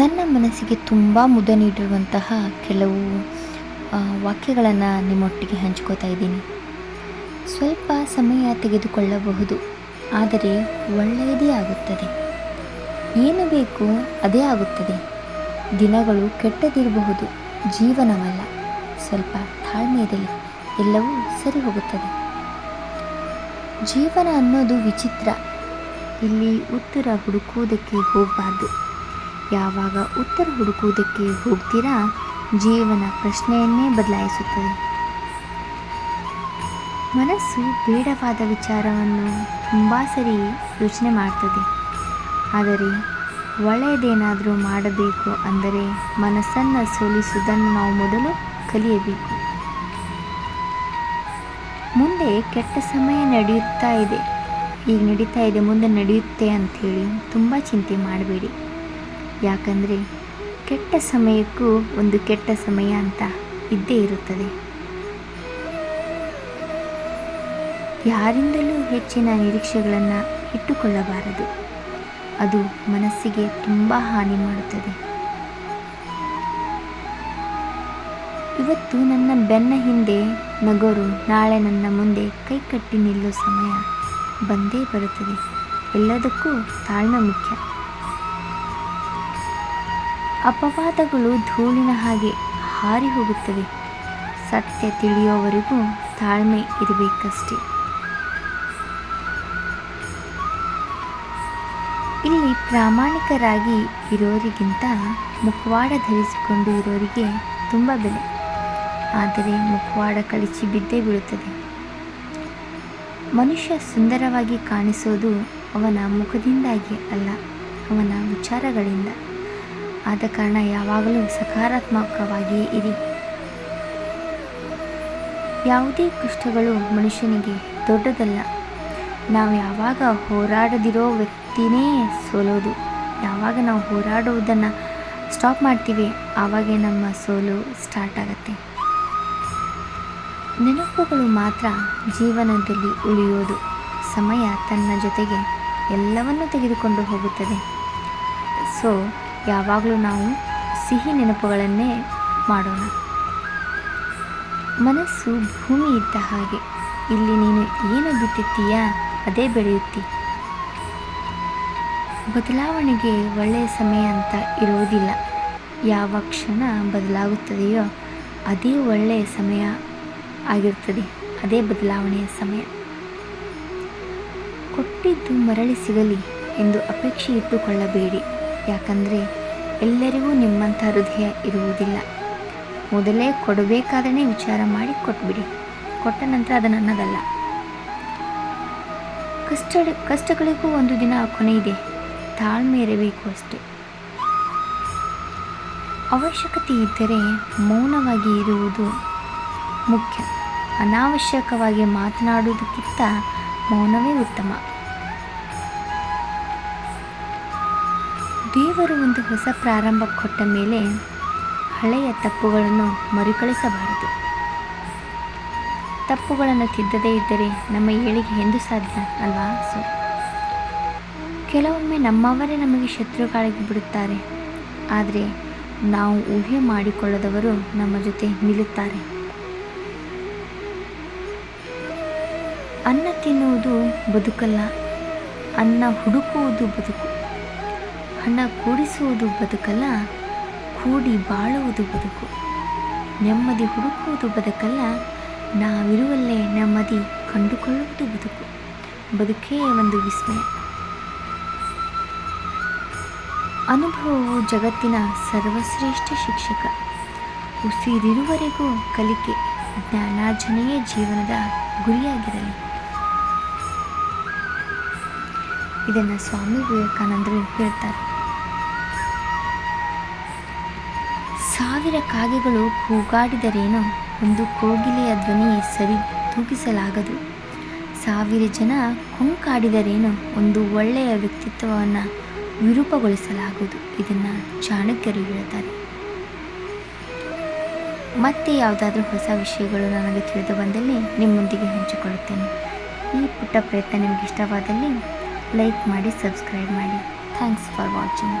ನನ್ನ ಮನಸ್ಸಿಗೆ ತುಂಬ ಮುದ ನೀಡಿರುವಂತಹ ಕೆಲವು ವಾಕ್ಯಗಳನ್ನು ನಿಮ್ಮೊಟ್ಟಿಗೆ ಹಂಚ್ಕೋತಾ ಇದ್ದೀನಿ. ಸ್ವಲ್ಪ ಸಮಯ ತೆಗೆದುಕೊಳ್ಳಬಹುದು, ಆದರೆ ಒಳ್ಳೆಯದೇ ಆಗುತ್ತದೆ. ಏನು ಬೇಕು ಅದೇ ಆಗುತ್ತದೆ. ದಿನಗಳು ಕೆಟ್ಟದಿರಬಹುದು, ಜೀವನವಲ್ಲ. ಸ್ವಲ್ಪ ತಾಳ್ಮೆಯಲ್ಲಿ ಎಲ್ಲವೂ ಸರಿ ಹೋಗುತ್ತದೆ. ಜೀವನ ಅನ್ನೋದು ವಿಚಿತ್ರ. ಇಲ್ಲಿ ಉತ್ತರ ಹುಡುಕುವುದಕ್ಕೆ ಹೋಗಬಾರ್ದು. ಯಾವಾಗ ಉತ್ತರ ಹುಡುಕುವುದಕ್ಕೆ ಹೋಗ್ತೀರಾ? ಜೀವನ ಪ್ರಶ್ನೆಯನ್ನೇ ಬದಲಾಯಿಸುತ್ತದೆ. ಮನಸ್ಸು ಬೇಡವಾದ ವಿಚಾರವನ್ನು ತುಂಬ ಸರಿ ಯೋಚನೆ ಮಾಡ್ತದೆ. ಆದರೆ ಒಳ್ಳೆಯದೇನಾದರೂ ಮಾಡಬೇಕು ಅಂದರೆ ಮನಸ್ಸನ್ನು ಸೋಲಿಸುವುದನ್ನು ನಾವು ಮೊದಲು ಕಲಿಯಬೇಕು. ಮುಂದೆ ಕೆಟ್ಟ ಸಮಯ ನಡೆಯುತ್ತಾ ಇದೆ. ಈಗ ನಡೀತಾ ಇದೆ, ಮುಂದೆ ನಡೆಯುತ್ತೆ ಅಂಥೇಳಿ ತುಂಬ ಚಿಂತೆ ಮಾಡಬೇಡಿ. ಯಾಕಂದರೆ ಕೆಟ್ಟ ಸಮಯಕ್ಕೂ ಒಂದು ಕೆಟ್ಟ ಸಮಯ ಅಂತ ಇದ್ದೇ ಇರುತ್ತದೆ. ಯಾರಿಂದಲೂ ಹೆಚ್ಚಿನ ನಿರೀಕ್ಷೆಗಳನ್ನು ಇಟ್ಟುಕೊಳ್ಳಬಾರದು. ಅದು ಮನಸ್ಸಿಗೆ ತುಂಬ ಹಾನಿ ಮಾಡುತ್ತದೆ. ಇವತ್ತು ನನ್ನ ಬೆನ್ನ ಹಿಂದೆ ನಗೋರು ನಾಳೆ ನನ್ನ ಮುಂದೆ ಕೈ ಕಟ್ಟಿ ನಿಲ್ಲೋ ಸಮಯ ಬಂದೇ ಬರುತ್ತದೆ. ಎಲ್ಲದಕ್ಕೂ ತಾಳ್ಮೆ ಮುಖ್ಯ. ಅಪವಾದಗಳು ಧೂಳಿನ ಹಾಗೆ ಹಾರಿ ಹೋಗುತ್ತವೆ. ಸತ್ಯ ತಿಳಿಯೋವರೆಗೂ ತಾಳ್ಮೆ ಇರಬೇಕಷ್ಟೇ. ಇಲ್ಲಿ ಪ್ರಾಮಾಣಿಕರಾಗಿ ಇರೋರಿಗಿಂತ ಮುಖವಾಡ ಧರಿಸಿಕೊಂಡು ಇರೋರಿಗೆ ತುಂಬ ಬೆಲೆ. ಆದರೆ ಮುಖವಾಡ ಕಳಚಿ ಬಿದ್ದೇ ಬೀಳುತ್ತದೆ. ಮನುಷ್ಯ ಸುಂದರವಾಗಿ ಕಾಣಿಸೋದು ಅವನ ಮುಖದಿಂದಾಗಿ ಅಲ್ಲ, ಅವನ ವಿಚಾರಗಳಿಂದ. ಆದ ಕಾರಣ ಯಾವಾಗಲೂ ಸಕಾರಾತ್ಮಕವಾಗಿಯೇ ಇರಿ. ಯಾವುದೇ ಕಷ್ಟಗಳು ಮನುಷ್ಯನಿಗೆ ದೊಡ್ಡದಲ್ಲ. ನಾವು ಯಾವಾಗ ಹೋರಾಡದಿರೋ ವ್ಯಕ್ತಿನೇ ಸೋಲೋದು. ಯಾವಾಗ ನಾವು ಹೋರಾಡುವುದನ್ನು ಸ್ಟಾಪ್ ಮಾಡ್ತೀವಿ, ಆವಾಗೇ ನಮ್ಮ ಸೋಲು ಸ್ಟಾರ್ಟ್ ಆಗುತ್ತೆ. ನೆನಪುಗಳು ಮಾತ್ರ ಜೀವನದಲ್ಲಿ ಉಳಿಯೋದು. ಸಮಯ ತನ್ನ ಜೊತೆಗೆ ಎಲ್ಲವನ್ನು ತೆಗೆದುಕೊಂಡು ಹೋಗುತ್ತದೆ. ಸೊ ಯಾವಾಗಲೂ ನಾವು ಸಿಹಿ ನೆನಪುಗಳನ್ನೇ ಮಾಡೋಣ. ಮನಸ್ಸು ಭೂಮಿ ಇದ್ದ ಹಾಗೆ, ಇಲ್ಲಿ ನೀನು ಏನು ಬಿತ್ತುತ್ತೀಯಾ ಅದೇ ಬೆಳೆಯುತ್ತಿ. ಬದಲಾವಣೆಗೆ ಒಳ್ಳೆಯ ಸಮಯ ಅಂತ ಇರುವುದಿಲ್ಲ. ಯಾವ ಕ್ಷಣ ಬದಲಾಗುತ್ತದೆಯೋ ಅದೇ ಒಳ್ಳೆಯ ಸಮಯ ಆಗಿರುತ್ತದೆ. ಅದೇ ಬದಲಾವಣೆಯ ಸಮಯ. ಕೊಟ್ಟಿದ್ದು ಮರಳಿ ಸಿಗಲಿ ಎಂದು ಅಪೇಕ್ಷೆ ಇಟ್ಟುಕೊಳ್ಳಬೇಡಿ. ಯಾಕಂದರೆ ಎಲ್ಲರಿಗೂ ನಿಮ್ಮಂಥ ಹೃದಯ ಇರುವುದಿಲ್ಲ. ಮೊದಲೇ ಕೊಡಬೇಕಾದ್ರೆ ವಿಚಾರ ಮಾಡಿ ಕೊಟ್ಬಿಡಿ. ಕೊಟ್ಟ ನಂತರ ಅದು ನನ್ನದಲ್ಲ. ಕಷ್ಟ ಕಷ್ಟಗಳಿಗೂ ಒಂದು ದಿನ ಕೊನೆ ಇದೆ. ತಾಳ್ಮೆ ಇರಬೇಕು ಅಷ್ಟೆ. ಅವಶ್ಯಕತೆ ಇದ್ದರೆ ಮೌನವಾಗಿ ಇರುವುದು ಮುಖ್ಯ. ಅನಾವಶ್ಯಕವಾಗಿ ಮಾತನಾಡುವುದಕ್ಕಿಂತ ಮೌನವೇ ಉತ್ತಮ. ದೇವರು ಒಂದು ಹೊಸ ಪ್ರಾರಂಭ ಕೊಟ್ಟ ಮೇಲೆ ಹಳೆಯ ತಪ್ಪುಗಳನ್ನು ಮರುಕಳಿಸಬಾರದು. ತಪ್ಪುಗಳನ್ನು ತಿದ್ದದೇ ಇದ್ದರೆ ನಮ್ಮ ಏಳಿಗೆ ಎಂದು ಸಾಧ್ಯ ಅಲ್ವಾ ಸೊ ಕೆಲವೊಮ್ಮೆ ನಮ್ಮವರೇ ನಮಗೆ ಶತ್ರುಗಳಾಗಿ ಬಿಡುತ್ತಾರೆ. ಆದರೆ ನಾವು ಊಹೆ ಮಾಡಿಕೊಳ್ಳದವರು ನಮ್ಮ ಜೊತೆ ನಿಲ್ಲುತ್ತಾರೆ. ಅನ್ನ ತಿನ್ನುವುದು ಬದುಕಲ್ಲ, ಅನ್ನ ಹುಡುಕುವುದು ಬದುಕು. ಹಣ ಕೂಡಿಸುವುದು ಬದುಕಲ್ಲ, ಕೂಡಿ ಬಾಳುವುದು ಬದುಕು. ನೆಮ್ಮದಿ ಹುಡುಕುವುದು ಬದುಕಲ್ಲ, ನಾವಿರುವಲ್ಲೇ ನೆಮ್ಮದಿ ಕಂಡುಕೊಳ್ಳುವುದು ಬದುಕು. ಬದುಕೇ ಒಂದು ವಿಸ್ಮಯ. ಅನುಭವವು ಜಗತ್ತಿನ ಸರ್ವಶ್ರೇಷ್ಠ ಶಿಕ್ಷಕ. ಉಸಿರಿರುವರೆಗೂ ಕಲಿಕೆ ಜ್ಞಾನಾರ್ಜನೆಯೇ ಜೀವನದ ಗುರಿಯಾಗಿರಲಿ. ಇದನ್ನು ಸ್ವಾಮಿ ವಿವೇಕಾನಂದರು ಹೇಳ್ತಾರೆ. ಸಾವಿರ ಕಾಗೆಗಳು ಕೂಗಾಡಿದರೇನು ಒಂದು ಕೋಗಿಲೆಯ ಧ್ವನಿ ಸರಿ ತೂಗಿಸಲಾಗದು. ಸಾವಿರ ಜನ ಕೊಂಕಾಡಿದರೇನೋ ಒಂದು ಒಳ್ಳೆಯ ವ್ಯಕ್ತಿತ್ವವನ್ನು ವಿರೂಪಗೊಳಿಸಲಾಗುವುದು, ಇದನ್ನು ಚಾಣಕ್ಯರು ಹೇಳ್ತಾರೆ. ಮತ್ತೆ ಯಾವುದಾದ್ರೂ ಹೊಸ ವಿಷಯಗಳು ನನಗೆ ತಿಳಿದು ಬಂದಲ್ಲಿ ನಿಮ್ಮೊಂದಿಗೆ ಹಂಚಿಕೊಳ್ಳುತ್ತೇನೆ. ಈ ಪುಟ್ಟ ಪ್ರಯತ್ನ ನಿಮಗೆ ಇಷ್ಟವಾದಲ್ಲಿ ಲೈಕ್ ಮಾಡಿ, ಸಬ್ಸ್ಕ್ರೈಬ್ ಮಾಡಿ. Thanks for watching.